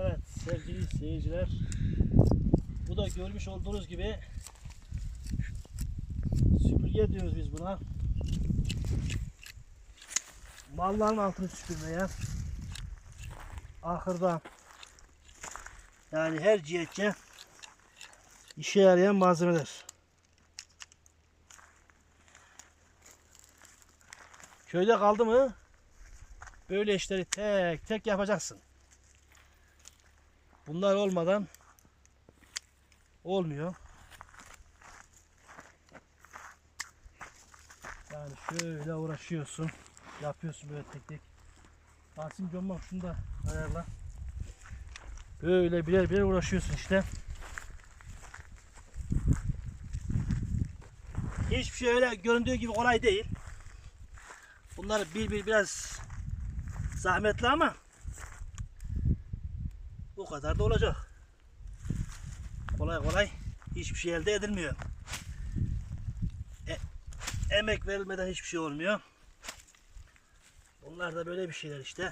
Evet sevgili seyirciler. Bu da görmüş olduğunuz gibi süpürge diyoruz biz buna. Malların altını süpürmeye ahırda yani her cihetçe işe yarayan malzemeler. Köyde kaldı mı böyle işleri tek tek yapacaksın. Bunlar olmadan olmuyor. Yani şöyle uğraşıyorsun. Yapıyorsun böyle tek tek. Asim Combak şunu da ayarla. Böyle birer birer uğraşıyorsun işte. Hiçbir şey öyle göründüğü gibi kolay değil. Bunlar bir bir biraz zahmetli ama bu kadar da olacak. Kolay kolay hiçbir şey elde edilmiyor. E, emek verilmeden hiçbir şey olmuyor. Bunlar da böyle bir şeyler işte.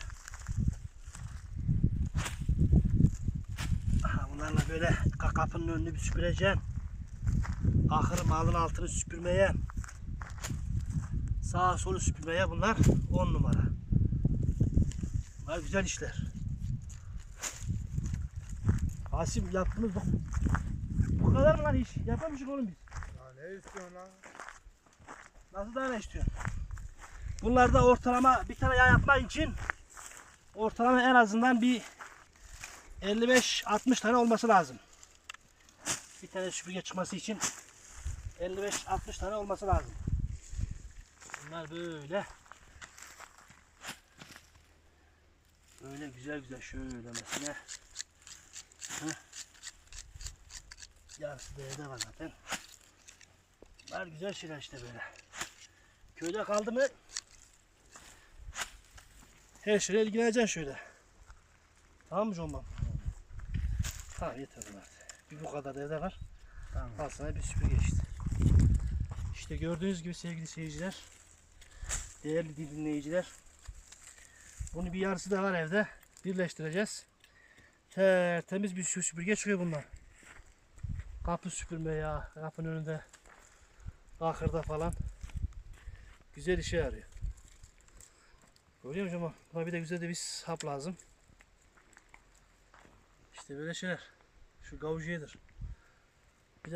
Bunlarla böyle ka- kapının önünü bir süpüreceğim. Ahırı malın altını süpürmeye. Sağa solu süpürmeye bunlar 10 numara. Bunlar güzel işler. Hasim yaptınız bak. Bu kadar mı lan iş? Yapamışık oğlum biz. Ya ne istiyorsun lan? Nasıl daha ne istiyorsun? Bunlarda ortalama bir tane yağ yapmak için ortalama en azından bir 55-60 tane olması lazım. Bir tane süpürge çıkması için 55-60 tane olması lazım. Bunlar böyle böyle güzel güzel şöyle mesela Heh. yarısı da evde var zaten. Bunlar güzel şeyler işte böyle. Köyde kaldı mı her şeyle ilgileneceksin şöyle. Tamam mı Jombam? Tamam yeter bunlar. Bir bu kadar evde var. Tamam. Al sana bir süpürge işte. İşte gördüğünüz gibi sevgili seyirciler. Değerli dinleyiciler. Bunun bir yarısı da var evde. Birleştireceğiz. Tertemiz bir sü- süpürge çıkıyor bunlar. Kapı süpürme ya. Kapının önünde. Ahırda falan. Güzel işe yarıyor. Görüyor musun ama buna bir de güzel de bir hap lazım. İşte böyle şeyler. Şu gavuciyedir.